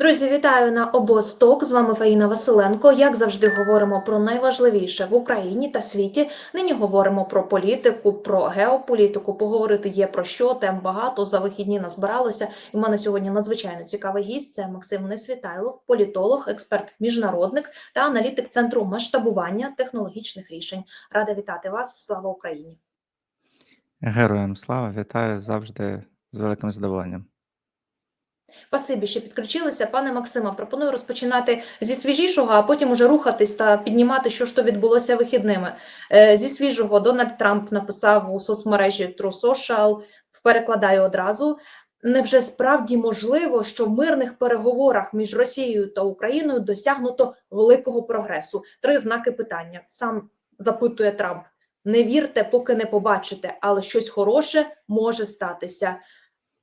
Друзі, вітаю на обосток. З вами Фаїна Василенко. Як завжди, говоримо про найважливіше в Україні та світі. Нині говоримо про політику, про геополітику. Поговорити є про що. Тем багато за вихідні назбиралося. І в мене сьогодні надзвичайно цікавий гість. Це Максим Несвітайлов, політолог, експерт, міжнародник та аналітик центру масштабування технологічних рішень. Рада вітати вас. Слава Україні! Героям слава, вітаю завжди з великим задоволенням. Спасибі, що підключилися. Пане Максиме, пропоную розпочинати зі свіжішого, а потім уже рухатись та піднімати, що ж то відбулося вихідними. Е, Зі свіжого Дональд Трамп написав у соцмережі True Social, перекладаю одразу. Невже справді можливо, що в мирних переговорах між Росією та Україною досягнуто великого прогресу? Три знаки питання. Сам запитує Трамп. Не вірте, поки не побачите, але щось хороше може статися.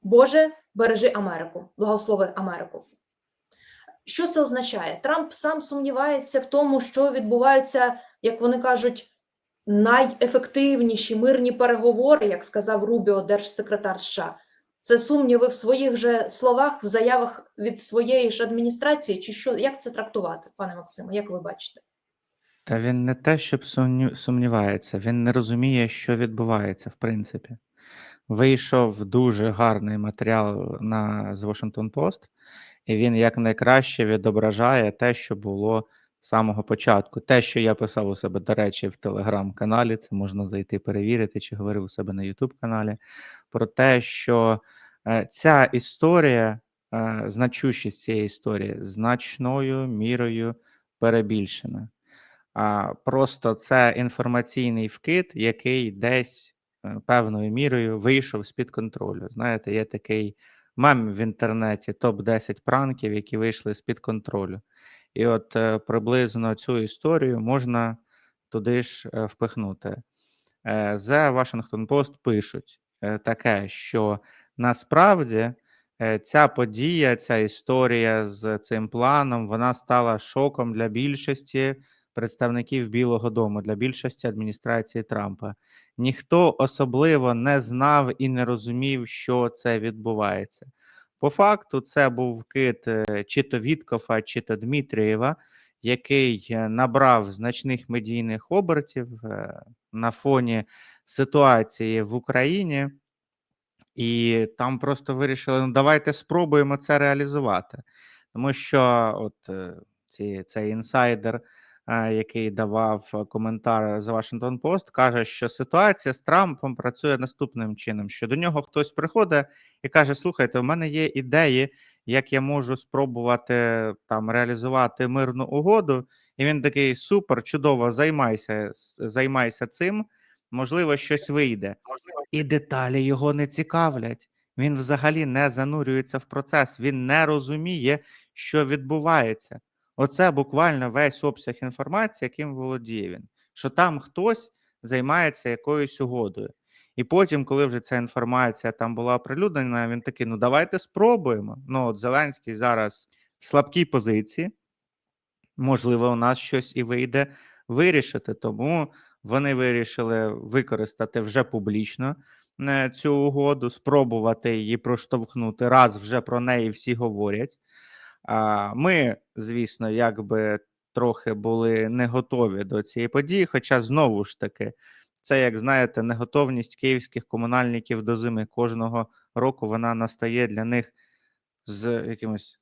Боже, бережи Америку, благослови Америку. Що це означає? Трамп сам сумнівається в тому, що відбуваються, як вони кажуть, найефективніші мирні переговори, як сказав Рубіо, держсекретар США. Це сумніви в своїх же словах, в заявах від своєї ж адміністрації, чи що як це трактувати, пане Максиме? Як ви бачите? Та він не те, щоб сумні- сумнівається, він не розуміє, що відбувається, в принципі. Вийшов дуже гарний матеріал на з Washington Post, і він якнайкраще відображає те, що було з самого початку. Те, що я писав у себе, до речі, в телеграм-каналі, це можна зайти перевірити, чи говорив у себе на Ютуб-каналі, про те, що е, ця історія, е, значущість цієї історії значною мірою перебільшена. А, Просто це інформаційний вкид, який десь певною мірою вийшов з-під контролю. Знаєте, є такий мем в інтернеті топ-10 пранків, які вийшли з-під контролю. І от е, приблизно цю історію можна туди ж е, впихнути. Е, The Washington Post пишуть е, таке, що насправді е, ця подія, ця історія з цим планом, вона стала шоком для більшості представників Білого Дому, для більшості адміністрації Трампа. Ніхто особливо не знав і не розумів, що це відбувається. По факту, це був вкид е, чи то Віткофа, чи то Дмитрієва, який е, набрав значних медійних обертів е, на фоні ситуації в Україні, і там просто вирішили: ну давайте спробуємо це реалізувати. Тому що от ці, цей інсайдер, який давав е, коментар за Washington Post, каже, що ситуація з Трампом працює наступним чином: що до нього хтось приходить і каже: Слухайте, у мене є ідеї, як я можу спробувати там реалізувати мирну угоду. І він такий: супер, чудово, займайся, займайся цим. Можливо, щось вийде. І деталі його не цікавлять. Він взагалі не занурюється в процес, він не розуміє, що відбувається. Оце буквально весь обсяг інформації, яким володіє він, що там хтось займається якоюсь угодою. І потім, коли вже ця інформація там була оприлюднена, він такий: ну давайте спробуємо. Ну, от Зеленський зараз в слабкій позиції. Можливо, у нас щось і вийде вирішити. Тому вони вирішили використати вже публічно е, цю угоду, спробувати її проштовхнути. Раз вже про неї всі говорять. А ми, звісно, якби трохи були не готові до цієї події. Хоча знову ж таки, це, як знаєте, неготовність київських комунальників до зими кожного року вона настає для них з якимось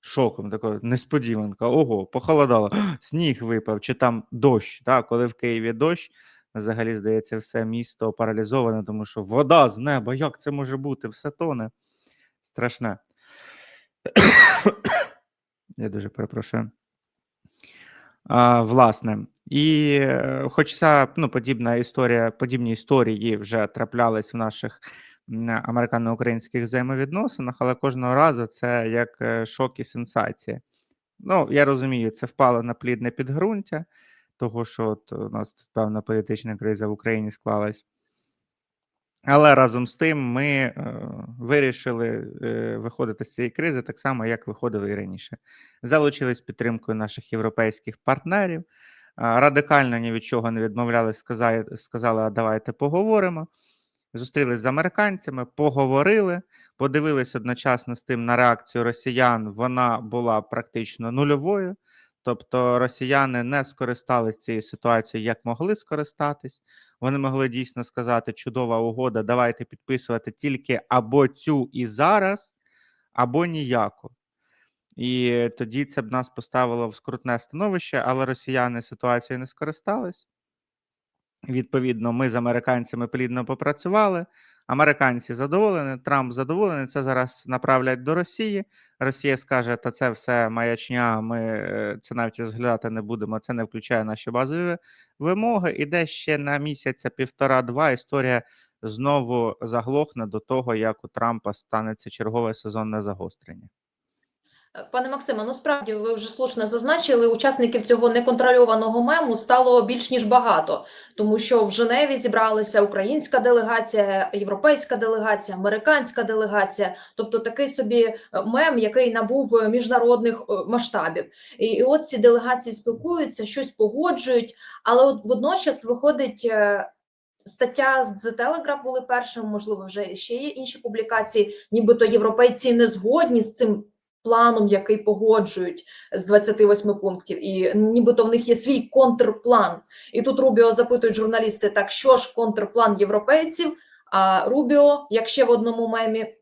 шоком, такою несподіванка. Ого, похолодало, сніг випав, чи там дощ. Так, коли в Києві дощ, взагалі здається, все місто паралізоване, тому що вода з неба, як це може бути? Все тоне. Страшне. Я дуже перепрошую. А, власне, і е, хоч ця ну, подібна історія, подібні історії вже траплялись в наших американо-українських взаємовідносинах, але кожного разу це як е, шок і сенсація. Ну, я розумію, це впало на плідне підґрунтя, того, що от у нас тут певна політична криза в Україні склалась. Але разом з тим ми е, вирішили е, виходити з цієї кризи так само, як виходили і раніше. Залучились підтримкою наших європейських партнерів. а, Радикально ні від чого не відмовляли, сказали, сказали, а давайте поговоримо. зустрілись з американцями, поговорили, подивились одночасно з тим на реакцію росіян. Вона була практично нульовою. Тобто росіяни не скористались цією ситуацією, як могли скористатись. Вони могли дійсно сказати: чудова угода, давайте підписувати тільки або цю і зараз, або ніяку. І тоді це б нас поставило в скрутне становище, але росіяни ситуацією не скористались. Відповідно, ми з американцями плідно попрацювали. Американці задоволені, Трамп задоволений. Це зараз направлять до Росії. Росія скаже, та це все маячня. Ми е, це навіть розглядати не будемо. Це не включає наші базові вимоги. Іде ще на місяця півтора-два історія знову заглохне до того, як у Трампа станеться чергове сезонне загострення. Пане Максиме, ну справді ви вже слушно зазначили, учасників цього неконтрольованого мему стало більш ніж багато, тому що в Женеві зібралися українська делегація, європейська делегація, американська делегація, тобто такий собі е, мем, який набув міжнародних е, масштабів. І, і от ці делегації спілкуються, щось погоджують, але от водночас виходить. е, Стаття з Telegraph були першим, можливо, вже ще є інші публікації. Нібито європейці не згодні з цим планом, який погоджують з 28 пунктів, і нібито в них є свій контрплан. І тут Рубіо запитують журналісти: так що ж контрплан європейців? А Рубіо, як ще в одному мемі,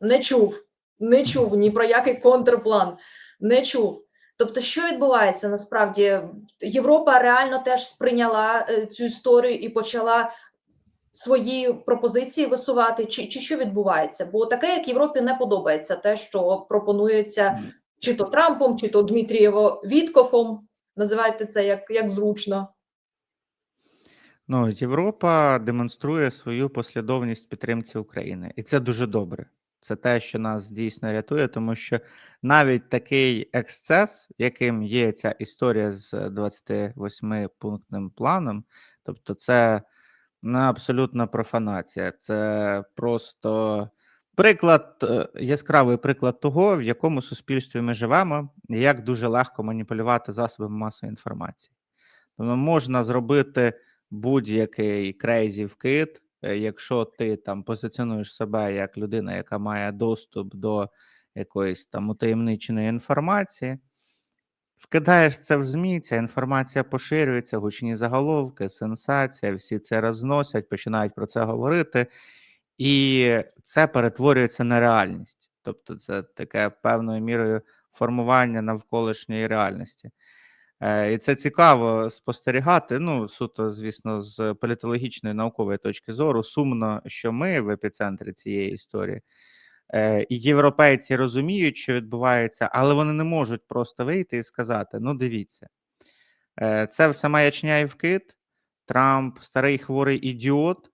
не чув, не чув ні про який контрплан, не чув. Тобто, що відбувається насправді? Європа реально теж сприйняла е, цю історію і почала свої пропозиції висувати, чи, чи що відбувається? Бо таке, як Європі, не подобається те, що пропонується чи то Трампом, чи то Дмитрієво Віткофом. Називайте це як, як зручно. Ну, Європа демонструє свою послідовність підтримці України, і це дуже добре. Це те, що нас дійсно рятує, тому що навіть такий ексцес, яким є ця історія з 28-пунктним планом, тобто це не абсолютна профанація, це просто приклад, е, яскравий приклад того, в якому суспільстві ми живемо, і як дуже легко маніпулювати засобами масової інформації. Тобто можна зробити будь-який крейзі вкид, е, якщо ти там позиціонуєш себе як людина, яка має доступ до якоїсь там утаємниченої інформації, вкидаєш це в ЗМІ, ця інформація поширюється, гучні заголовки, сенсація, всі це розносять, починають про це говорити, і це перетворюється на реальність. Тобто, це таке певною мірою формування навколишньої реальності. Е, І це цікаво спостерігати. Ну, суто, звісно, з політологічної наукової точки зору, сумно, що ми в епіцентрі цієї історії. Е, І європейці розуміють, що відбувається, але вони не можуть просто вийти і сказати: ну, дивіться, е, це все маячня і вкид, Трамп старий хворий ідіот,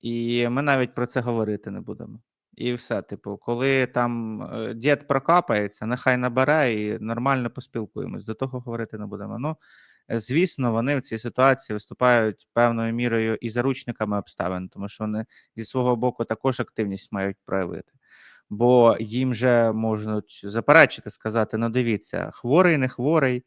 і ми навіть про це говорити не будемо. І все, типу, коли там е, дід прокапається, нехай набере і нормально поспілкуємось. До того говорити не будемо. Ну, звісно, вони в цій ситуації виступають певною мірою і заручниками обставин, тому що вони зі свого боку також активність мають проявити. Бо їм же можуть заперечити, сказати: ну, дивіться, хворий, не хворий,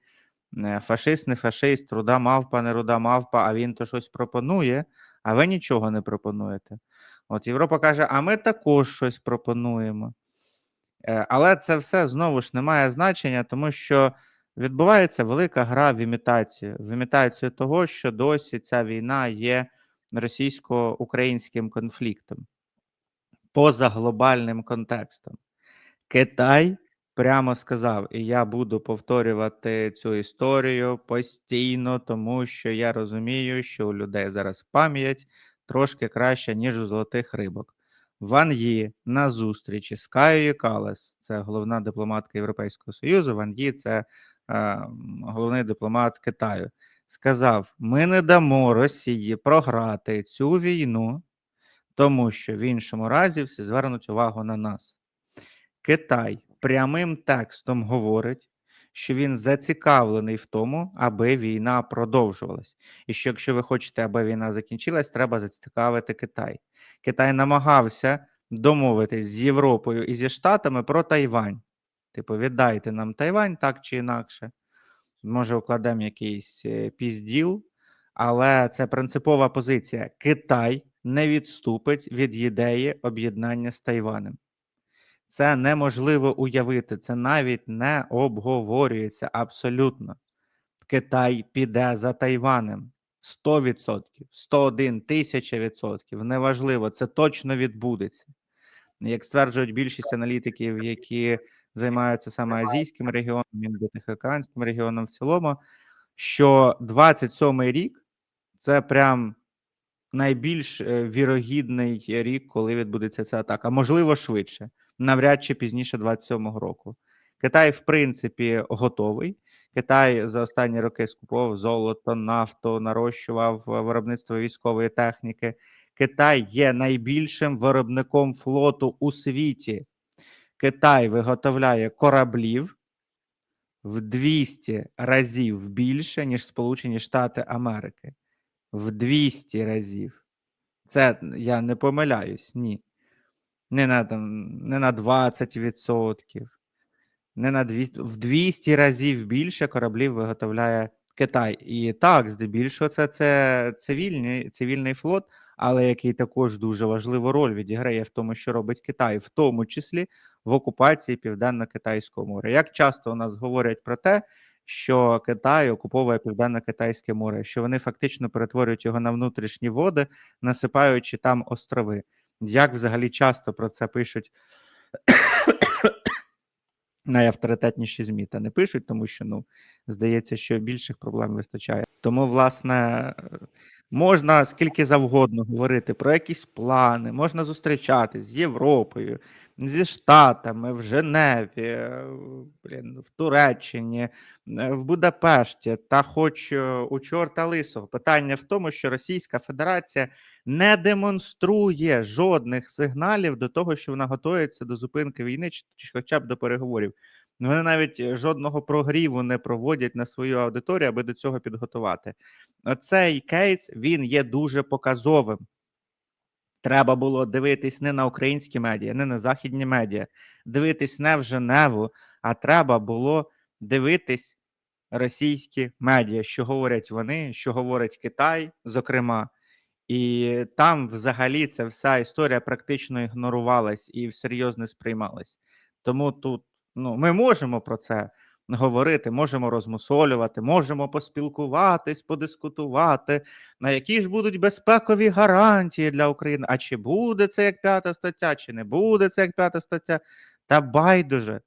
е, фашист, не фашист, руда мавпа, не руда мавпа, а він то щось пропонує, а ви нічого не пропонуєте. От Європа каже, а ми також щось пропонуємо. Е, Але це все знову ж не має значення, тому що відбувається велика гра в імітацію, в імітацію того, що досі ця війна є російсько-українським конфліктом поза глобальним контекстом. Китай прямо сказав, і я буду повторювати цю історію постійно, тому що я розумію, що у людей зараз пам'ять трошки краща, ніж у золотих рибок. Ван Ї на зустрічі з Каєю Калес, це головна дипломатка Європейського Союзу. Ван Ї це е, головний дипломат Китаю. Сказав: ми не дамо Росії програти цю війну, тому що в іншому разі всі звернуть увагу на нас. Китай прямим текстом говорить, що він зацікавлений в тому, аби війна продовжувалась. І що якщо ви хочете, аби війна закінчилась, треба зацікавити Китай. Китай намагався домовитись з Європою і зі Штатами про Тайвань. Типу, віддайте нам Тайвань так чи інакше. Може, укладемо якийсь е, пізділ, але це принципова позиція. Китай не відступить від ідеї об'єднання з Тайванем. Це неможливо уявити, це навіть не обговорюється абсолютно. Китай піде за Тайванем 100%, 101 тисяча відсотків. Неважливо, це точно відбудеться. Як стверджують більшість аналітиків, які займаються саме азійським регіоном, індотихоокеанським регіоном в цілому, що 27-й рік це прям найбільш е, вірогідний рік, коли відбудеться ця атака. Можливо, швидше, навряд чи пізніше 27-го року. Китай, в принципі, готовий. Китай за останні роки скуповував золото, нафту, нарощував е, виробництво військової техніки. Китай є найбільшим виробником флоту у світі. Китай виготовляє кораблів в 200 разів більше, ніж Сполучені Штати Америки. В 200 разів. Це я не помиляюсь, ні. Не на, там, не на 20%, не на 200, в 200 разів більше кораблів виготовляє Китай. І так, здебільшого, це, це цивільний, цивільний флот, але який також дуже важливу роль відіграє в тому, що робить Китай, в тому числі в окупації Південно-Китайського моря. Як часто у нас говорять про те, що Китай окуповує Південно-Китайське море, що вони фактично перетворюють його на внутрішні води, насипаючи там острови. Як взагалі часто про це пишуть найавторитетніші ЗМІ та не пишуть, тому що ну здається, що більших проблем вистачає. Тому, власне, можна скільки завгодно говорити про якісь плани, можна зустрічатись з Європою, зі Штатами, в Женеві, блін, в Туреччині, е, в Будапешті та хоч е, у чорта лисого. Питання в тому, що Російська Федерація не демонструє жодних сигналів до того, що вона готується до зупинки війни, чи хоча б до переговорів. Вони навіть е, жодного прогріву не проводять на свою аудиторію, аби до цього підготувати. Цей кейс він є дуже показовим. Треба було дивитись не на українські медіа, не на західні медіа, дивитись не в Женеву, а треба було дивитись російські медіа, що говорять вони, що говорить Китай, зокрема. І там взагалі ця вся історія практично ігнорувалась і всерйоз не сприймалась. Тому тут ну, ми можемо про це говорити, можемо розмусолювати, можемо поспілкуватись, подискутувати, на які ж будуть безпекові гарантії для України. А чи буде це як п'ята стаття, чи не буде це як п'ята стаття? Та байдуже.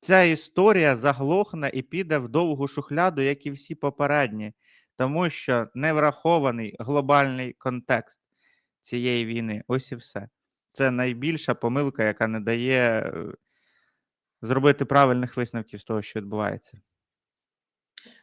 Ця історія заглохне і піде в довгу шухляду, як і всі попередні, тому що не врахований глобальний контекст цієї війни. Ось і все. Це найбільша помилка, яка не дає е, зробити правильних висновків з того, що відбувається.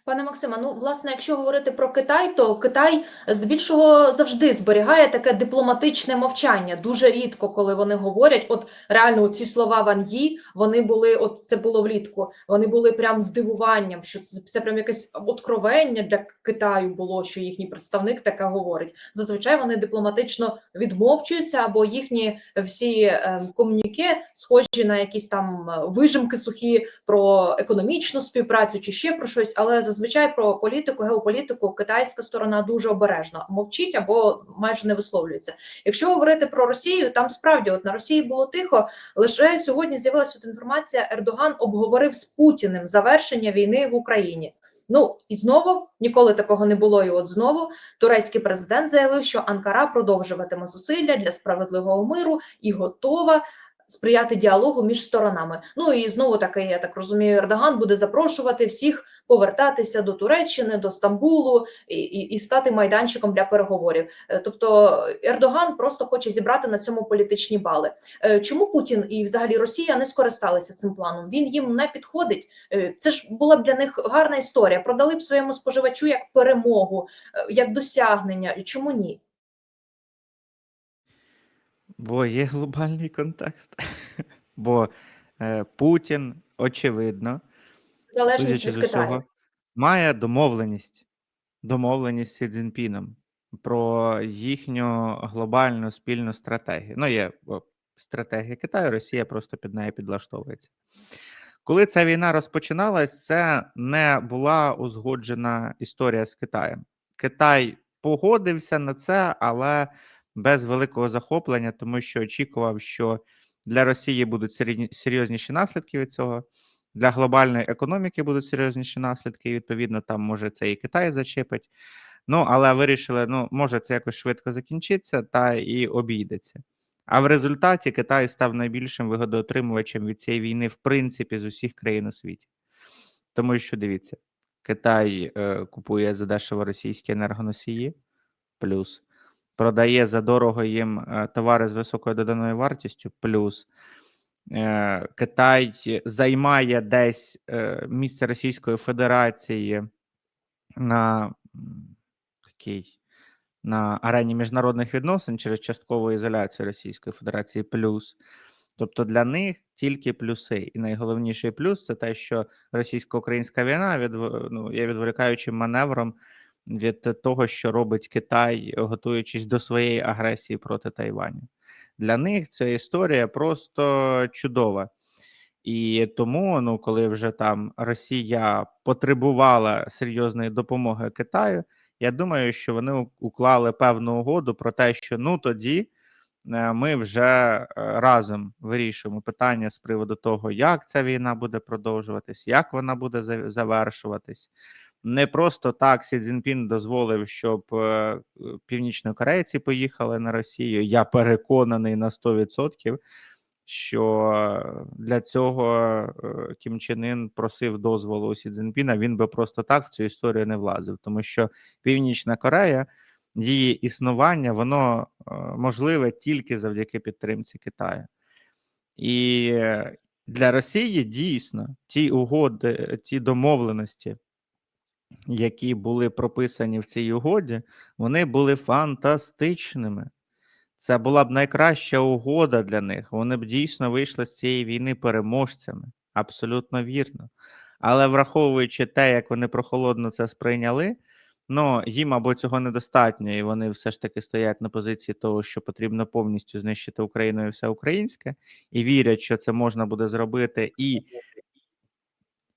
Пане Максиме, ну власне, якщо говорити про Китай, то Китай здебільшого завжди зберігає таке дипломатичне мовчання. Дуже рідко, коли вони говорять, от реально ці слова Ван Ї, вони були, от це було влітку. Вони були прям здивуванням, що це, це прям якесь откровення для Китаю було, що їхній представник таке говорить. Зазвичай вони дипломатично відмовчуються, або їхні всі е, комуніке схожі на якісь там е, вижимки сухі про економічну співпрацю чи ще про щось, але зазвичай про політику, геополітику китайська сторона дуже обережно мовчить або майже не висловлюється. Якщо говорити про Росію, там справді от на Росії було тихо. Лише сьогодні з'явилася інформація. Ердоган обговорив з Путіним завершення війни в Україні. Ну і знову ніколи такого не було. І от знову турецький президент заявив, що Анкара продовжуватиме зусилля для справедливого миру і готова сприяти діалогу між сторонами. Ну і знову таки, я так розумію, Ердоган буде запрошувати всіх повертатися до Туреччини, до Стамбулу і, і, і стати майданчиком для переговорів. Е, Тобто Ердоган просто хоче зібрати на цьому політичні бали. Е, Чому Путін і взагалі Росія не скористалися цим планом? Він їм не підходить. Е, Це ж була б для них гарна історія. Продали б своєму споживачу як перемогу, як досягнення. Чому ні? Бо є глобальний контекст. Бо е, Путін, очевидно, Залежність від Китаю. має домовленість, домовленість з Сі Цзіньпіном про їхню глобальну спільну стратегію. Ну, є стратегія Китаю, Росія просто під нею підлаштовується. Коли ця війна розпочиналась, це не була узгоджена історія з Китаєм. Китай погодився на це, але без великого захоплення, тому що очікував, що для Росії будуть серйозніші наслідки від цього. Для глобальної економіки будуть серйозніші наслідки, і відповідно, там може це і Китай зачепить. Ну, але вирішили, ну, може, це якось швидко закінчиться та і обійдеться. А в результаті Китай став найбільшим вигодоотримувачем від цієї війни, в принципі, з усіх країн у світі. Тому що дивіться, Китай е, купує задешево російські енергоносії, плюс продає за дорого їм е, товари з високою доданою вартістю, плюс е, Китай займає десь е, місце Російської Федерації на такій на арені міжнародних відносин через часткову ізоляцію Російської Федерації плюс. Тобто для них тільки плюси. І найголовніший плюс це те, що російсько-українська війна від, ну, є відволікаючим маневром від того, що робить Китай, готуючись до своєї агресії проти Тайваню. Для них ця історія просто чудова. І тому, ну, коли вже там Росія потребувала серйозної допомоги Китаю, я думаю, що вони уклали певну угоду про те, що ну тоді е, ми вже е, разом вирішуємо питання з приводу того, як ця війна буде продовжуватись, як вона буде завершуватись. Не просто так Сі Цзіньпін дозволив, щоб е, північнокорейці поїхали на Росію. Я переконаний на 100%, що для цього е, Кім Чен Ін просив дозволу у Сі Цзіньпіна, він би просто так в цю історію не влазив, тому що Північна Корея, її існування, воно е, можливе тільки завдяки підтримці Китаю. І для Росії дійсно ті угоди, ті домовленості, які були прописані в цій угоді, вони були фантастичними. Це була б найкраща угода для них. Вони б дійсно вийшли з цієї війни переможцями. Абсолютно вірно. Але враховуючи те, як вони прохолодно це сприйняли, ну їм або цього недостатньо, і вони все ж таки стоять на позиції того, що потрібно повністю знищити Україну і все українське, і вірять, що це можна буде зробити. І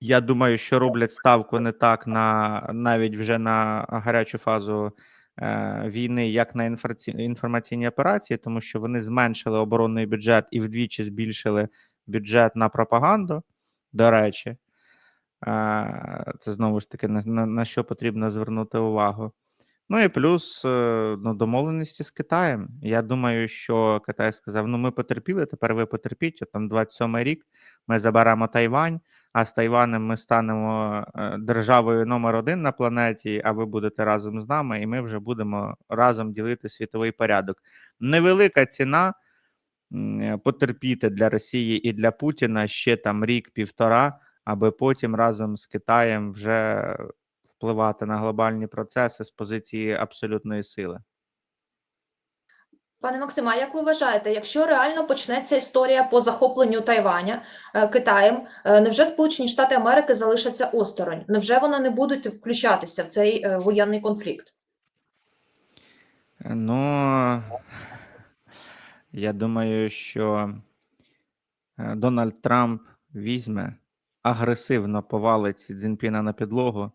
я думаю, що роблять ставку не так на навіть вже на гарячу фазу е, війни, як на інформаці... інформаційні операції, тому що вони зменшили оборонний бюджет і вдвічі збільшили бюджет на пропаганду. До речі, е, це знову ж таки на, на, на що потрібно звернути увагу. Ну і плюс е, ну, домовленості з Китаєм. Я думаю, що Китай сказав: ну ми потерпіли, тепер ви потерпіть. От там 27 рік ми заберемо Тайвань, а з Тайванем ми станемо е, державою номер один на планеті, а ви будете разом з нами, і ми вже будемо разом ділити світовий порядок. Невелика ціна е, потерпіти для Росії і для Путіна ще там рік-півтора, аби потім разом з Китаєм вже впливати на глобальні процеси з позиції абсолютної сили. Пане Максиме, а як ви вважаєте, якщо реально почнеться історія по захопленню Тайваня е, Китаєм, е, невже Сполучені Штати Америки залишаться осторонь? Невже вони не будуть включатися в цей е, воєнний конфлікт? Ну, я думаю, що Дональд Трамп візьме, агресивно повалить Цзіньпіна на підлогу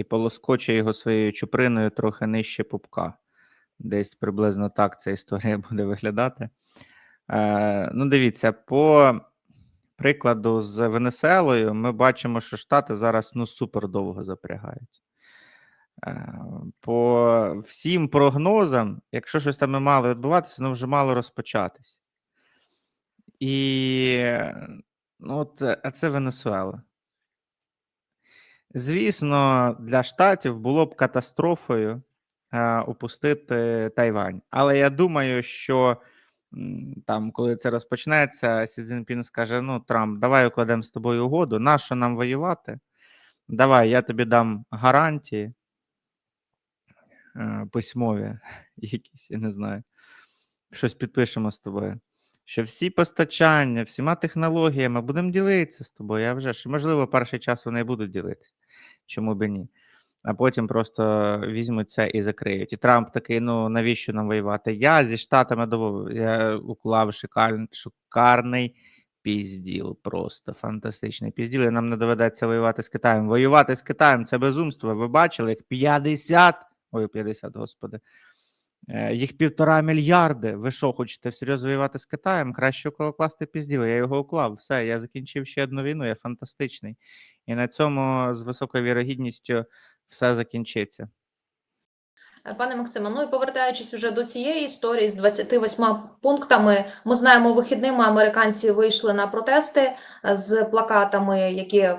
і полоскоче його своєю чуприною трохи нижче пупка. Десь приблизно так ця історія буде виглядати. Е, ну, дивіться, по прикладу з Венесуелою, ми бачимо, що Штати зараз ну супер довго запрягають. Е, По всім прогнозам, якщо щось там і мало відбуватися, воно вже мало розпочатись. І ну, от, а це Венесуела. Звісно, для штатів було б катастрофою е, упустити Тайвань. Але я думаю, що там, коли це розпочнеться, Сі Цзіньпін скаже: ну, Трамп, давай укладемо з тобою угоду, нащо нам воювати? Давай, я тобі дам гарантії е, письмові, якісь, я не знаю. Щось підпишемо з тобою. Що всі постачання, всіма технологіями будемо ділитися з тобою. Я вже ж, можливо, перший час вони будуть ділитися. Чому б і ні? А потім просто візьмуть це і закриють. І Трамп такий: ну навіщо нам воювати? Я зі Штатами домовив, я уклав шикар... шикарний пізділ. Просто фантастичний пізділ. І нам не доведеться воювати з Китаєм. Воювати з Китаєм це безумство. Ви бачили, як 50, ой, 50, господи. Е, Їх півтора мільярди. Ви що, хочете всерйоз воювати з Китаєм? Краще укласти пізділ. Я його уклав. Все, я закінчив ще одну війну, я фантастичний. І на цьому з високою вірогідністю все закінчиться. Пане Максиме, ну і повертаючись уже до цієї історії з 28 пунктами, ми знаємо, вихідними американці вийшли на протести е, з плакатами, які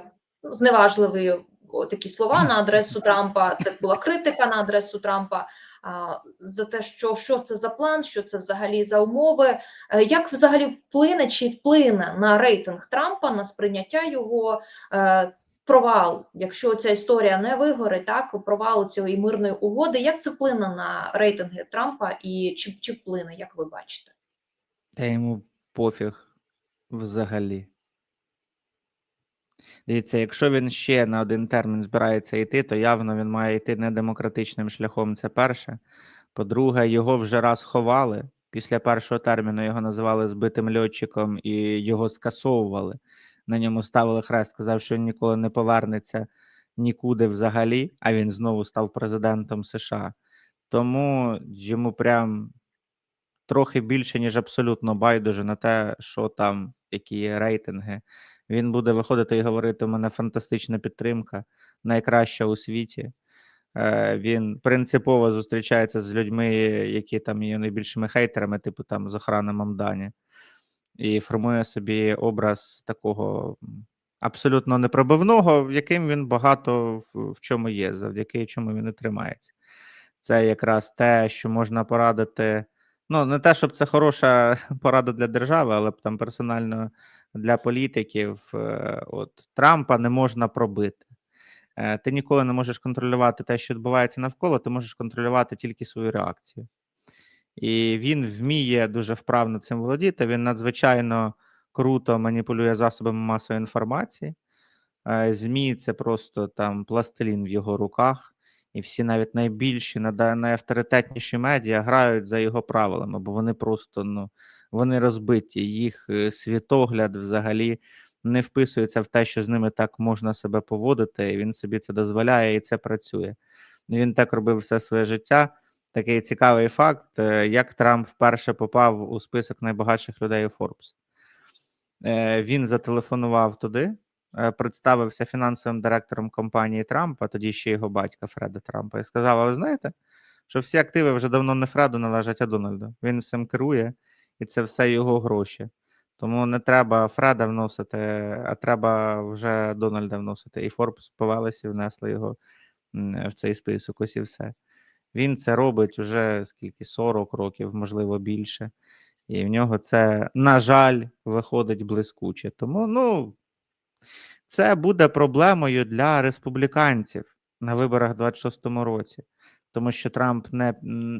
зневажливі о, такі слова на адресу Трампа. Це була критика на адресу Трампа за те, що, що це за план, що це взагалі за умови. Е, Як взагалі вплине чи вплине на рейтинг Трампа, на сприйняття його? е, провал, якщо ця історія не вигорить, так провал цієї мирної угоди, як це вплине на рейтинги Трампа і чи, чи вплине, як ви бачите? Та йому пофіг взагалі. Дивіться, якщо він ще на один термін збирається йти, то явно він має йти не демократичним шляхом. Це перше. По-друге, його вже раз ховали. Після першого терміну його називали збитим льотчиком і його скасовували. На ньому ставили хрест, сказав, що він ніколи не повернеться нікуди взагалі, а він знову став президентом США. Тому йому прям трохи більше, ніж абсолютно байдуже на те, що там, які є рейтинги. Він буде виходити і говорити: у мене фантастична підтримка, найкраща у світі. Е, Він принципово зустрічається з людьми, які там є найбільшими хейтерами, типу там з охрани Мамдані, і формує собі образ такого абсолютно непробивного, яким він багато в, в чому є, завдяки чому він і тримається. Це якраз те, що можна порадити. Ну, не те, щоб це хороша порада для держави, але там персонально для політиків. е, От Трампа не можна пробити. Е, Ти ніколи не можеш контролювати те, що відбувається навколо, ти можеш контролювати тільки свою реакцію. І він вміє дуже вправно цим володіти. Він надзвичайно круто маніпулює засобами масової інформації. Е, ЗМІ це просто там пластилін в його руках, і всі навіть найбільші, найавторитетніші медіа грають за його правилами, бо вони просто ну, вони розбиті. Їх е, світогляд взагалі не вписується в те, що з ними так можна себе поводити. І він собі це дозволяє, і це працює. Він так робив все своє життя. Такий цікавий факт, е, як Трамп вперше попав у список найбагатших людей у Forbes. Е, Він зателефонував туди, представився фінансовим директором компанії Трампа, тоді ще його батька Фреда Трампа, і сказав: А ви знаєте, що всі активи вже давно не Фреду належать, а Дональду. Він всім керує, і це все його гроші. Тому не треба Фреда вносити, а треба вже Дональда вносити. І Форбс повелися і внесли його в цей список. Ось і все. Він це робить уже скільки 40 років, можливо, більше. І в нього це, на жаль, виходить блискуче. Тому, ну, це буде проблемою для республіканців на виборах 26-му році, тому що Трамп не,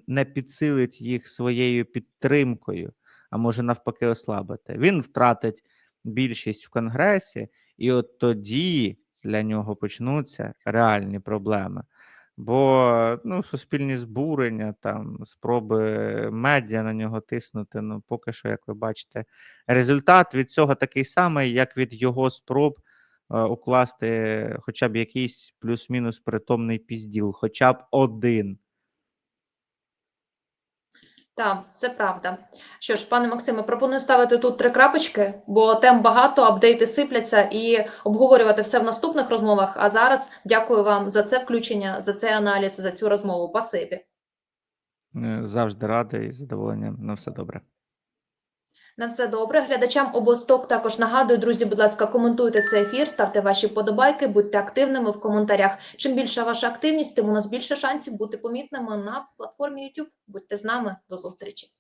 не підсилить їх своєю підтримкою, а може навпаки ослабити. Він втратить більшість в Конгресі, і от тоді для нього почнуться реальні проблеми. Бо ну, суспільні збурення, там, спроби медіа на нього тиснути. Ну, поки що, як ви бачите, результат від цього такий самий, як від його спроб е, укласти хоча б якийсь плюс-мінус притомний пізділ, хоча б один. Так, це правда. Що ж, пане Максиме, пропоную ставити тут три крапочки, бо тем багато, апдейти сипляться і обговорювати все в наступних розмовах. А зараз дякую вам за це включення, за цей аналіз, за цю розмову. Пасибі. Е, Завжди радий і задоволенням. На все добре. На все добре. Глядачам обосток також нагадую, друзі, будь ласка, коментуйте цей ефір, ставте ваші подобайки, будьте активними в коментарях. Чим більша ваша активність, тим у нас більше шансів бути помітними на платформі YouTube. Будьте з нами. До зустрічі.